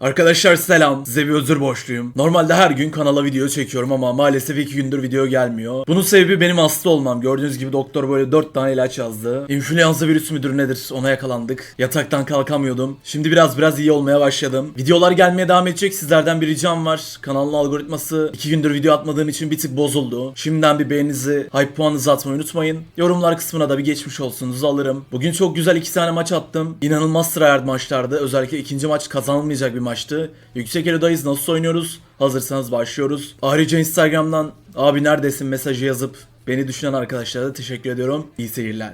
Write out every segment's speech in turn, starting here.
Arkadaşlar selam. Size bir özür borçluyum. Normalde her gün kanala video çekiyorum ama maalesef iki gündür video gelmiyor. Bunun sebebi benim hasta olmam. Gördüğünüz gibi doktor böyle 4 tane ilaç yazdı. İnfluenza virüsü müdür nedir ona yakalandık. Yataktan kalkamıyordum. Şimdi biraz biraz iyi olmaya başladım. Videolar gelmeye devam edecek. Sizlerden bir ricam var. Kanalın algoritması 2 gündür video atmadığım için bir tık bozuldu. Şimdiden bir beğeninizi, hype puanınızı atmayı unutmayın. Yorumlar kısmına da bir geçmiş olsunuzu alırım. Bugün çok güzel iki tane maç attım. İnanılmaz tryhard maçlardı. Özellikle ikinci maç kazanılmayacak bir maçtı. Yüksek Elo'dayız. Nasıl oynuyoruz? Hazırsanız başlıyoruz. Ayrıca Instagram'dan abi neredesin mesajı yazıp beni düşünen arkadaşlara da teşekkür ediyorum. İyi seyirler.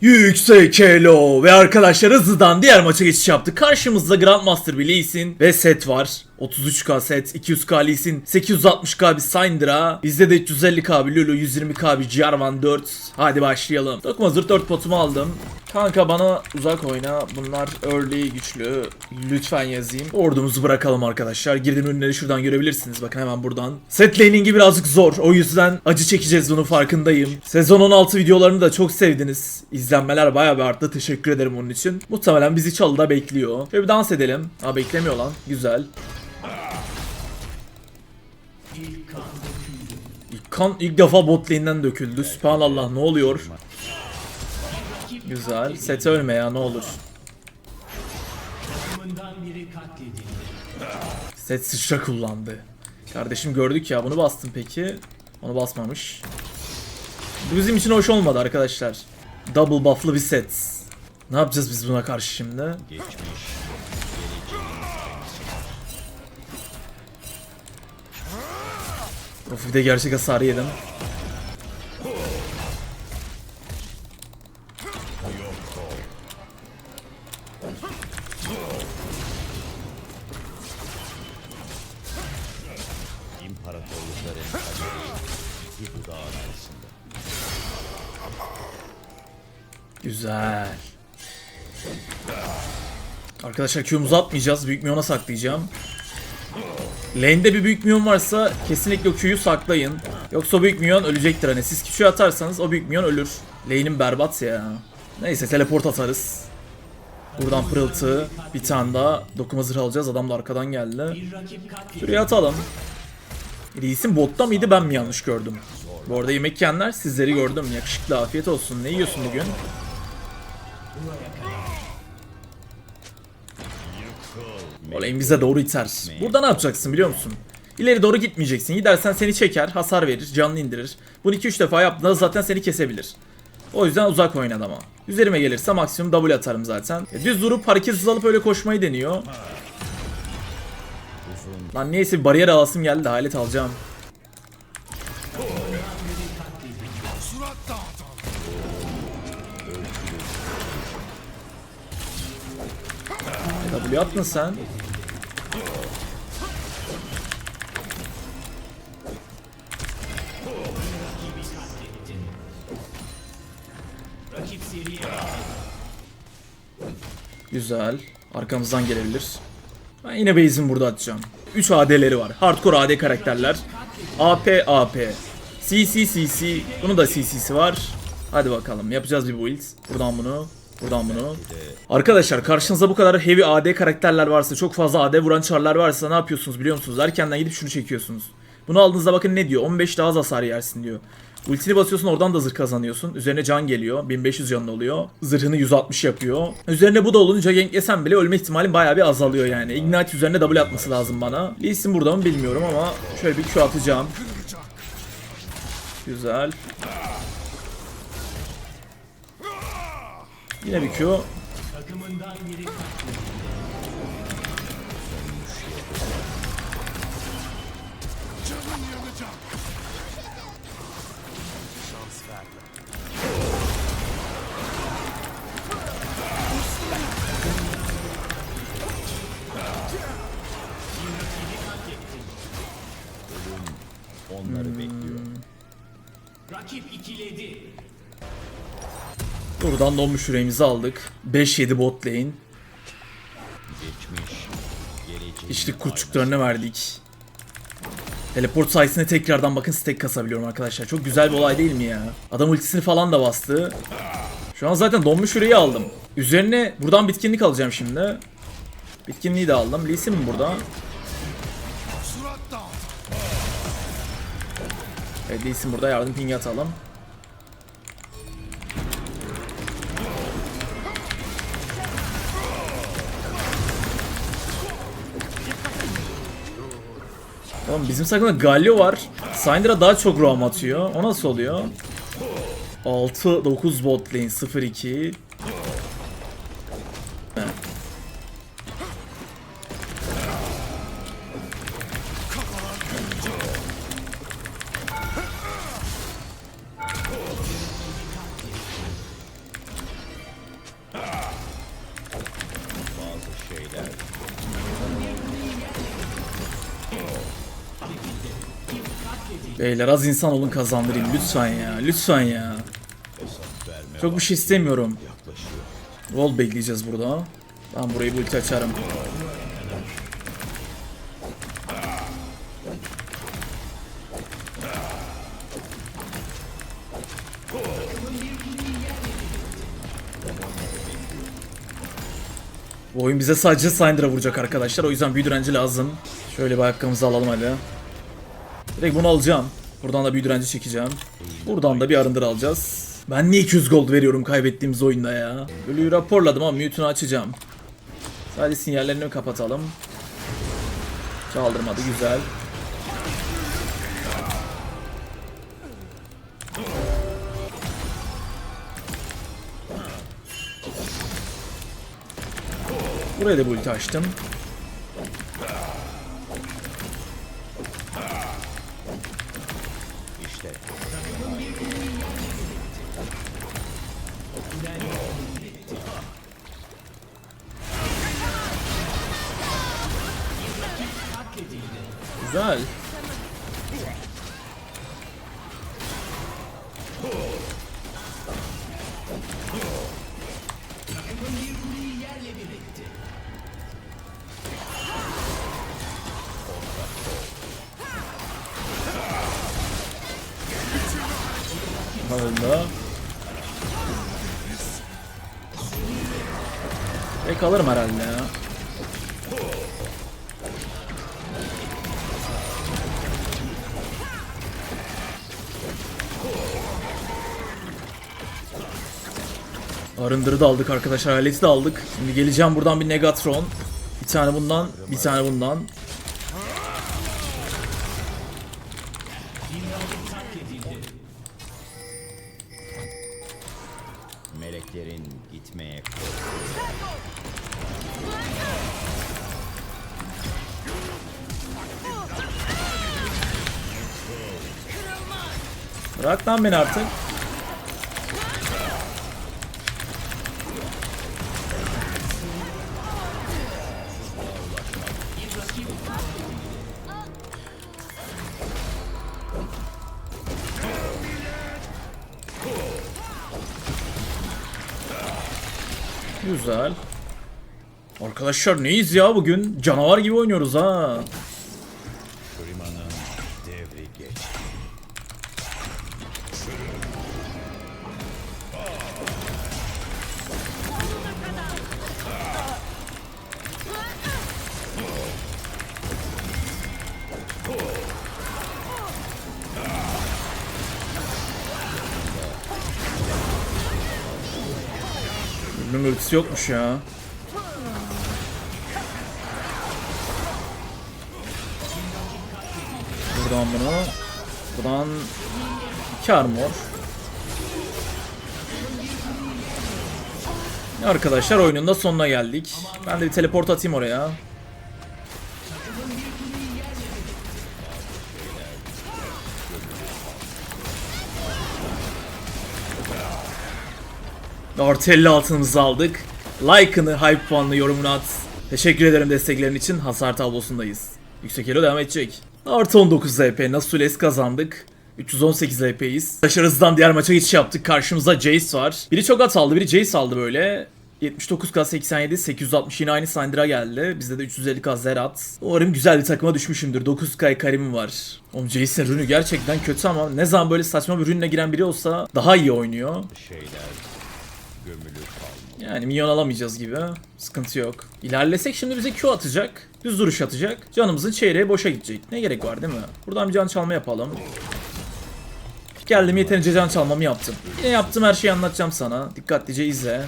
Yüksek Elo ve arkadaşlar hızlıdan diğer maça geçiş yaptık. Karşımızda Grandmaster Sin ve set var. 33k set, 200k Lee Sin, 860k bir Syndra, bizde de 350k bir Lulu, 120k bir Jarvan 4. Hadi başlayalım. Dokuma zırt 4 potumu aldım. Kanka bana uzak oyna. Bunlar early güçlü. Lütfen yazayım. Ordumuzu bırakalım arkadaşlar. Girdiğim ürünleri şuradan görebilirsiniz. Bakın hemen buradan. Set laning'i birazcık zor. O yüzden acı çekeceğiz bunun farkındayım. Sezon 16 videolarını da çok sevdiniz. İzlenmeler bayağı bir arttı. Teşekkür ederim onun için. Muhtemelen bizi çalıda bekliyor. Şöyle bir dans edelim. Ha beklemiyor lan. Güzel. İlk kan ilk defa bot lane'den döküldü. Sübhanallah ne oluyor? Güzel. Sete ölme ya ne olur. Set sıçra kullandı. Kardeşim gördük ya bunu bastın peki. Onu basmamış. Bu bizim için hoş olmadı arkadaşlar. Double buff'lı bir set. Ne yapacağız biz buna karşı şimdi? Of bir de gerçek hasarı yedim. İmparatorlukların bir dudağın arasında. Güzel. Arkadaşlar Q'muzu atmayacağız. Büyük Mion'a saklayacağım. Lane'de bir büyük Mion varsa kesinlikle Q'yu saklayın. Yoksa büyük Mion ölecektir hani. Siz Q atarsanız o büyük Mion ölür. Lane'in berbat ya. Neyse teleport atarız. Buradan pırıltı. Bir tane daha dokuma zırh alacağız. Adam da arkadan geldi. Şuraya atalım. Reis'in botta mıydı ben mi yanlış gördüm? Bu arada yemek yiyenler sizleri gördüm. Yakışıklı afiyet olsun. Ne yiyorsun bugün? Olayın bize doğru iter. Burada ne yapacaksın biliyor musun? İleri doğru gitmeyeceksin. Gidersen seni çeker, hasar verir, canını indirir. Bunu 2-3 defa yaptığında zaten seni kesebilir. O yüzden uzak oynadı ama. Üzerime gelirse maksimum W atarım zaten. E, düz durup hareketsiz alıp öyle koşmayı deniyor. Lan neyse bir bariyer alasım geldi de alet alacağım. W attın sen. Güzel. Arkamızdan gelebilir. Ben yine base'imi burada atacağım. 3 AD'leri var. Hardcore AD karakterler. AP AP. CC CC. Bunu da CC'si var. Hadi bakalım yapacağız bir build. Buradan bunu. Buradan bunu. Arkadaşlar karşınızda bu kadar heavy AD karakterler varsa, çok fazla AD vuran çarlar varsa ne yapıyorsunuz biliyor musunuz? Erkenden gidip şunu çekiyorsunuz. Bunu aldığınızda bakın ne diyor? 15 daha az hasar yersin diyor. Ultini basıyorsun oradan da zırh kazanıyorsun. Üzerine can geliyor. 1500 canlı oluyor. Zırhını 160 yapıyor. Üzerine bu da olunca ganklesen bile ölme ihtimalin bayağı bir azalıyor yani. Ignite üzerine double atması lazım bana. Lee burada mı bilmiyorum ama şöyle bir Q atacağım. Güzel. Yine bir Q. Buradan donmuş yüreğimizi aldık. 5-7 bot lane. İçlik kurçuklarını verdik. Teleport sayesinde tekrardan bakın stack kasabiliyorum arkadaşlar. Çok güzel bir olay değil mi ya? Adam ultisini falan da bastı. Şu an zaten donmuş yüreği aldım. Üzerine buradan bitkinlik alacağım şimdi. Bitkinliği de aldım. Lee Sin mi burada? Evet Lee Sin burada yardım pingi atalım. Oğlum bizim takımda Galio var. Syndra daha çok roam atıyor. O nasıl oluyor? 6-9 bot lane 0-2 Beyler az insan olun kazandırayım lütfen ya lütfen ya Çok bir şey istemiyorum. Roll bekleyeceğiz burada Ben burayı bu ulti açarım Bu oyun bize sadece Syndra'a vuracak arkadaşlar. O yüzden büyü direnci lazım. Şöyle bir ayakkabımızı alalım hadi. Direkt bunu alacağım. Buradan da büyü direnci çekeceğim. Buradan da bir arındır alacağız. Ben niye 200 gold veriyorum kaybettiğimiz oyunda ya? Ölüyü raporladım ama mute'unu açacağım. Sadece sinyallerini kapatalım. Çaldırmadı güzel. Buraya da bu açtım. Öldü. Pek alırım herhalde ya. Arındırı da aldık arkadaşlar. Aleti de aldık. Şimdi geleceğim buradan bir Negatron. Bir tane bundan, bir tane bundan. Bırak lan beni artık. Güzel. Arkadaşlar neyiz ya bugün? Canavar gibi oynuyoruz ha. Ultisi yokmuş ya. Buradan bunu. Buradan iki armor. Arkadaşlar oyunun da sonuna geldik. Ben de bir teleport atayım oraya. Artı 50 altınımızı aldık. Like'ını, hype puanını, yorumunu at. Teşekkür ederim desteklerin için. Hasar tablosundayız. Yüksek elo devam edecek. Artı 19 LP. Nasules kazandık. 318 LP'yiz. Başarısızdan diğer maça geçiş yaptık. Karşımızda Jace var. Biri çok at aldı, biri Jace aldı böyle. 79k 87 860 yine aynı Syndra geldi. Bizde de 350k Zerat. Umarım güzel bir takıma düşmüşümdür. 9k Karim'im var. Oğlum Jason rünü gerçekten kötü ama ne zaman böyle saçma bir rünle giren biri olsa daha iyi oynuyor. Şeyler. Yani minyon alamayacağız gibi. Sıkıntı yok. İlerlesek şimdi bize Q atacak. Düz duruş atacak. Canımızın çeyreği boşa gidecek. Ne gerek var değil mi? Buradan bir can çalma yapalım. Geldim yeterince can çalmamı yaptım. Yine yaptığım her şeyi anlatacağım sana. Dikkatlice izle.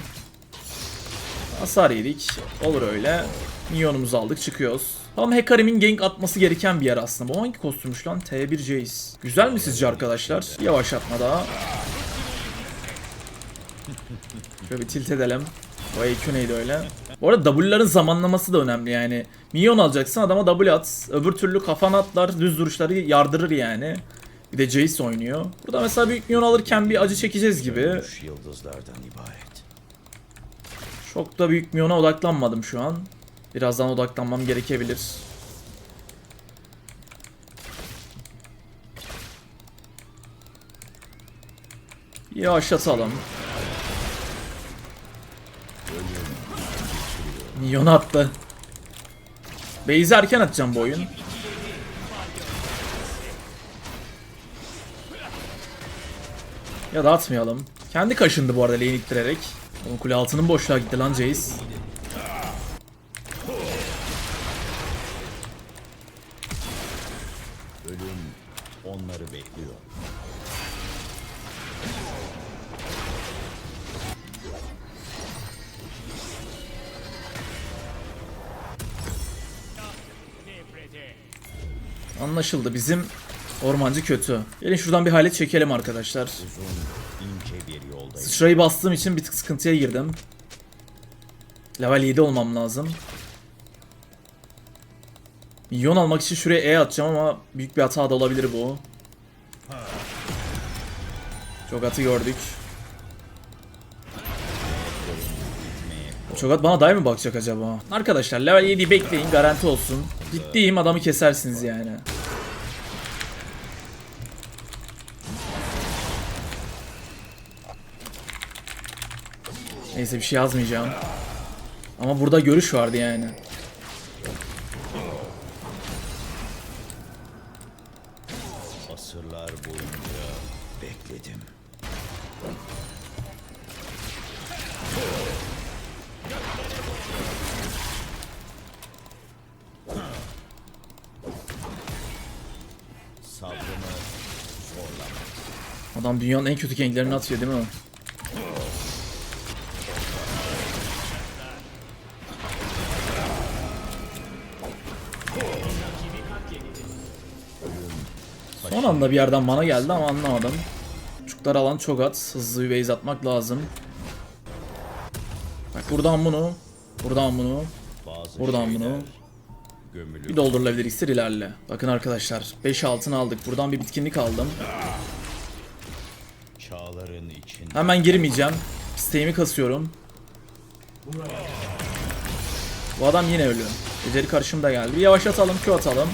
Hasar yedik. Olur öyle. Minyonumuzu aldık çıkıyoruz. Tam Hekarim'in gank atması gereken bir yer aslında. Bu hangi kostümmüş lan? T1 Jace. Güzel mi sizce arkadaşlar? Yavaşlatma daha. Şöyle bir tilt edelim. O EQ neydi öyle? Bu arada W'ların zamanlaması da önemli yani. Minyon alacaksın adama W at. Öbür türlü kafan atlar düz duruşları yardırır yani. Bir de Jace oynuyor. Burada mesela büyük minyon alırken bir acı çekeceğiz gibi. Şu yıldızlardan ibaret. Çok da büyük milyona odaklanmadım şu an. Birazdan odaklanmam gerekebilir. Yavaşlatalım. Milyonu attı. Base'i erken atacağım bu oyun. Ya da atmayalım. Kendi kaşındı bu arada lane ittirerek. Oğlum kule altının boşluğa gitti lan Jace. Ölüm onları bekliyor. Anlaşıldı bizim ormancı kötü. Gelin şuradan bir halet çekelim arkadaşlar. Sıçrayı bastığım için bir tık sıkıntıya girdim. Level 7 olmam lazım. Milyon almak için şuraya E atacağım ama büyük bir hata da olabilir bu. Çok atı gördük. Çogat bana day mı bakacak acaba? Arkadaşlar level 7'yi bekleyin garanti olsun. Ciddiyim adamı kesersiniz yani. Neyse bir şey yazmayacağım. Ama burada görüş vardı yani. Dünyanın en kötü ganklerini atıyor değil mi? Son anda bir yerden bana geldi ama anlamadım. Çocuklar alan çok at. Hızlı bir base atmak lazım. Bak buradan bunu. Buradan bunu. Buradan bunu. Bir doldurulabilir iksir ilerle. Bakın arkadaşlar 5 altın aldık. Buradan bir bitkinlik aldım. Çağların içinde. Hemen girmeyeceğim. İsteğimi kasıyorum. Bu adam yine ölü. Beceri karışım da geldi. Bir yavaşlatalım, Q atalım.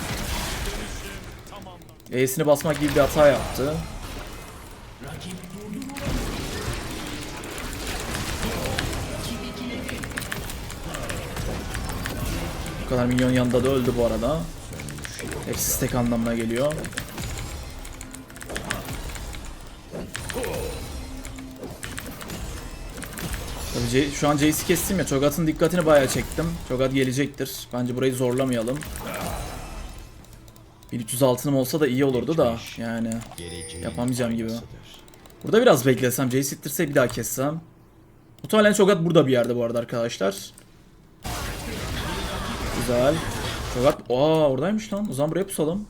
E'sini basmak gibi bir hata yaptı. Bu kadar minyon yanında da öldü bu arada. Hepsi stack anlamına geliyor. Tabii C- şu an Jace'i kestim ya. Cho'Gath'ın dikkatini bayağı çektim. Cho'Gath gelecektir. Bence burayı zorlamayalım. 1300 altınım olsa da iyi olurdu da yani. Yapamayacağım gibi. Burada biraz beklesem, Jace ittirse bir daha kessem. Muhtemelen Cho'Gath burada bir yerde bu arada arkadaşlar. Güzel. Cho'Gath, aa oradaymış lan. O zaman buraya pusalım.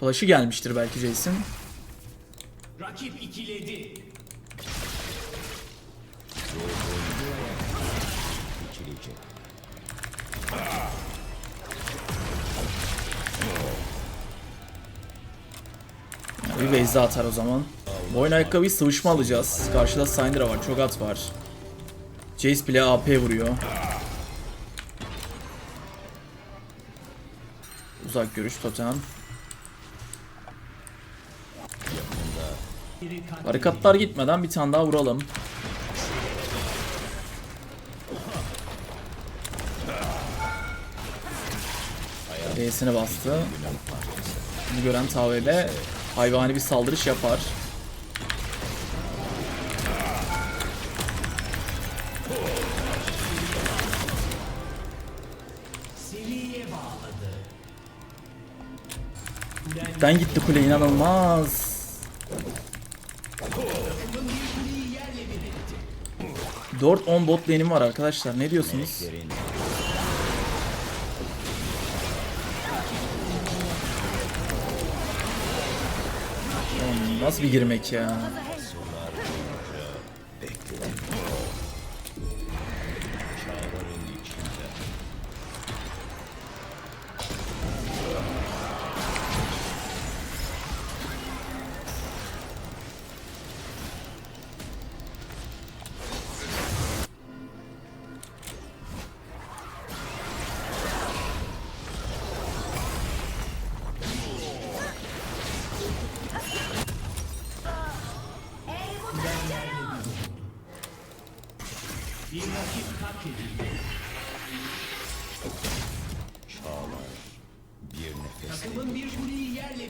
Flash'ı gelmiştir belki Jace'in. Rakip ikiledi. Bir base atar o zaman. Bu oyun ayakkabıyı sıvışma alacağız. Karşıda Syndra var, Cho'Gath var. Jace bile AP vuruyor. Uzak görüş totem. Barikatlar gitmeden bir tane daha vuralım. E'sini bastı. Bunu gören TV'de hayvani bir saldırış yapar. Ben gitti kule inanılmaz. Etti. 4-10 bot lane'im var arkadaşlar. Ne diyorsunuz? Nasıl bir girmek ya?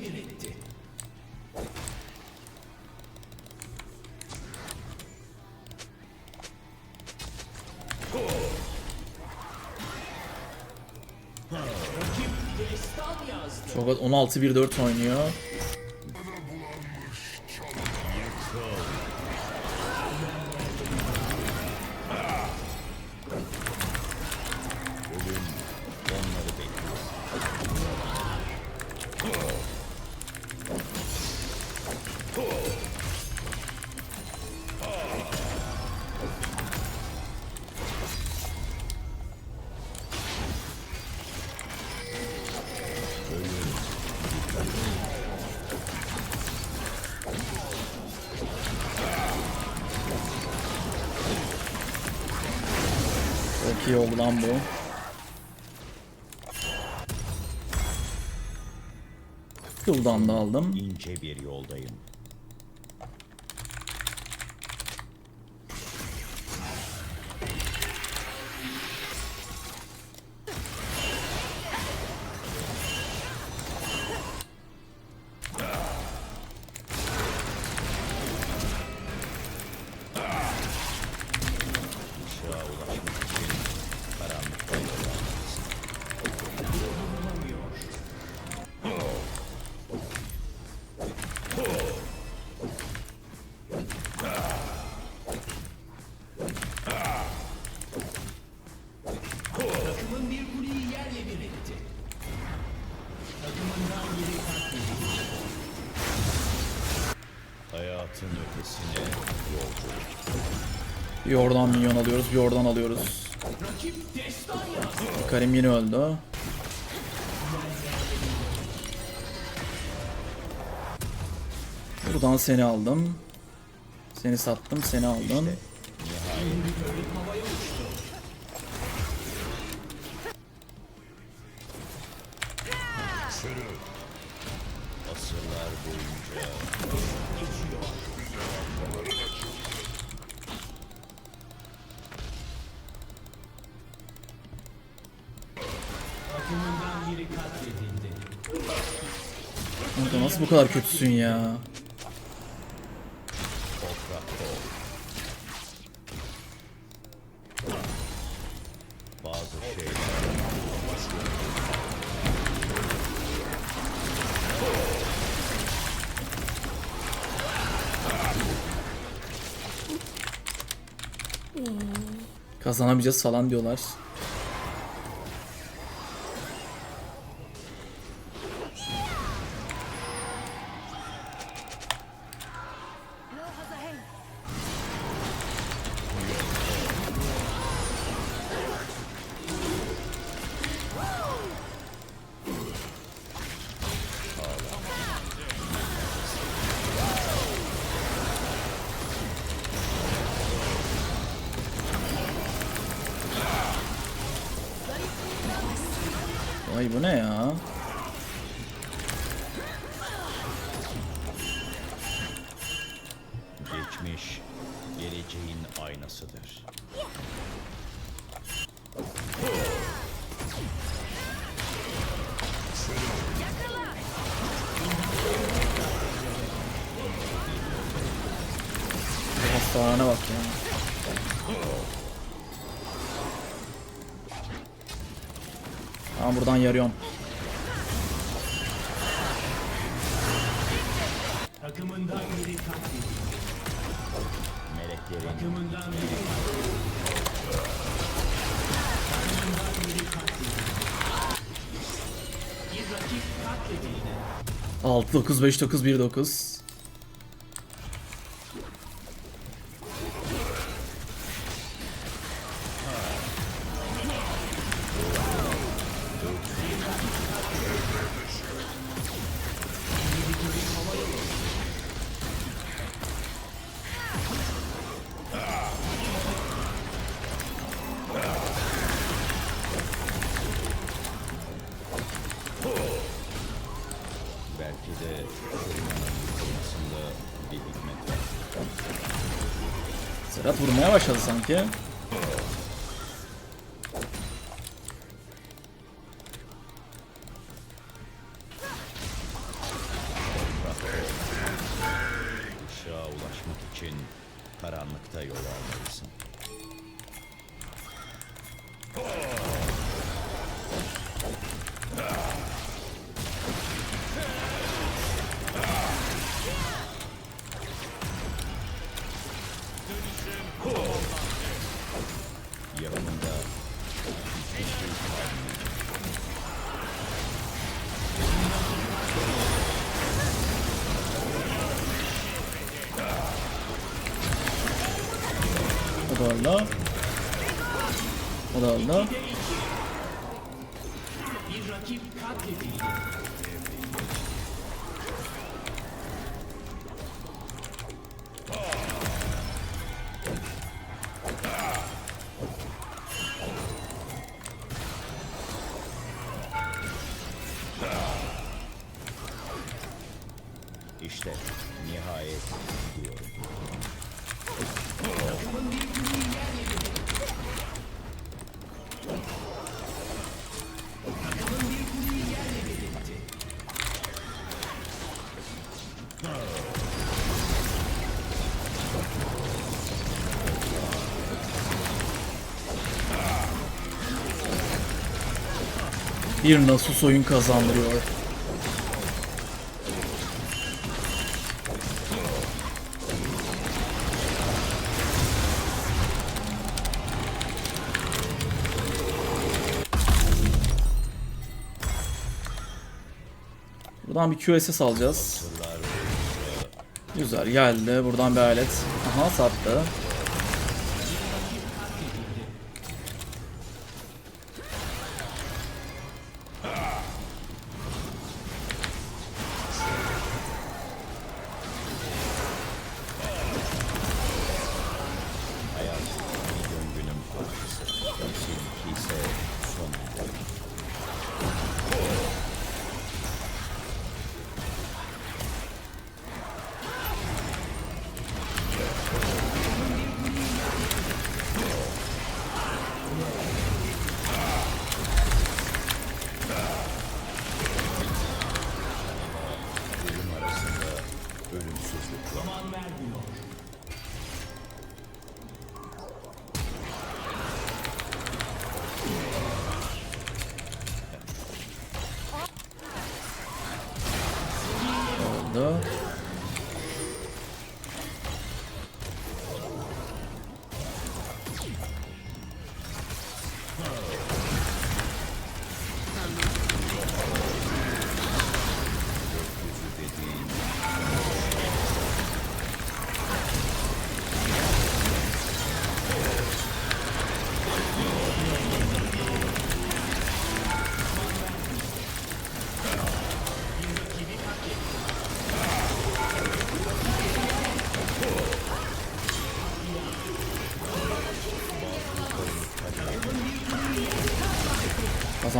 Kuleyi yerle bir etti. Rakip destan yazdı. Çok 16-1-4 oynuyor. İyi oldu lan bu. Cooldown da aldım. İnce bir yoldayım. Bir oradan minyon alıyoruz, bir oradan alıyoruz. Karim yine öldü. Buradan seni aldım. Seni sattım, seni aldım. Asırlar Burada nasıl bu kadar kötüsün ya? Kazanamayacağız falan diyorlar. Bu ne ya? Buradan yarıyorum. Takımından biri katledildi. Meleklerin Takımından biri katledildi. Takımından biri katledildi. Bir rakip katledildi. 6 9 5 9 1 9. başladı sanki. O da Bir Nasus oyun kazandırıyor. Buradan bir QSS alacağız. Güzel geldi. Buradan bir alet. Aha sattı.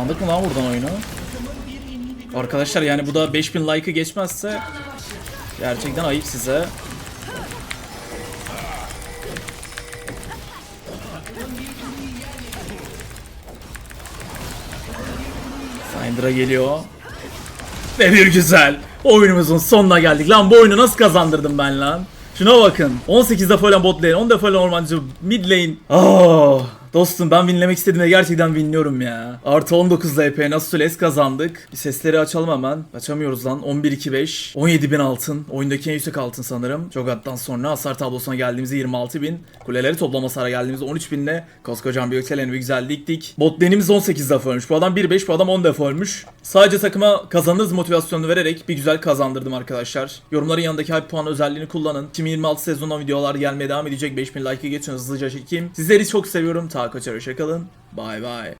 Aldık mı lan buradan oyunu? Arkadaşlar yani bu da 5000 like'ı geçmezse gerçekten ayıp size. Syndra geliyor. Ve bir güzel. Oyunumuzun sonuna geldik. Lan bu oyunu nasıl kazandırdım ben lan? Şuna bakın. 18 defa olan bot lane, 10 defa olan ormancı mid lane. Oh dostum ben winlemek istediğimde gerçekten winliyorum ya. Artı 19'da epey nasıl les kazandık. Bir sesleri açalım hemen. Açamıyoruz lan. 11-2-5. 17.000 altın. Oyundaki en yüksek altın sanırım. Jogat'tan sonra hasar tablosuna geldiğimizde 26.000. Kuleleri toplam hasara geldiğimizde 13.000 ile koskocaman bir yükselen bir güzel diktik. Bot lane'imiz 18 defa ölmüş. Bu adam 1-5 bu adam 10 defa ölmüş. Sadece takıma kazanırız motivasyonunu vererek bir güzel kazandırdım arkadaşlar. Yorumların yanındaki hype puan özelliğini kullanın. 2026 sezonunda videolar gelmeye devam edecek. 5000 like'ı geçin hızlıca çekeyim. Sizleri çok seviyorum. Ta kaçar hoşçakalın. Bye bye.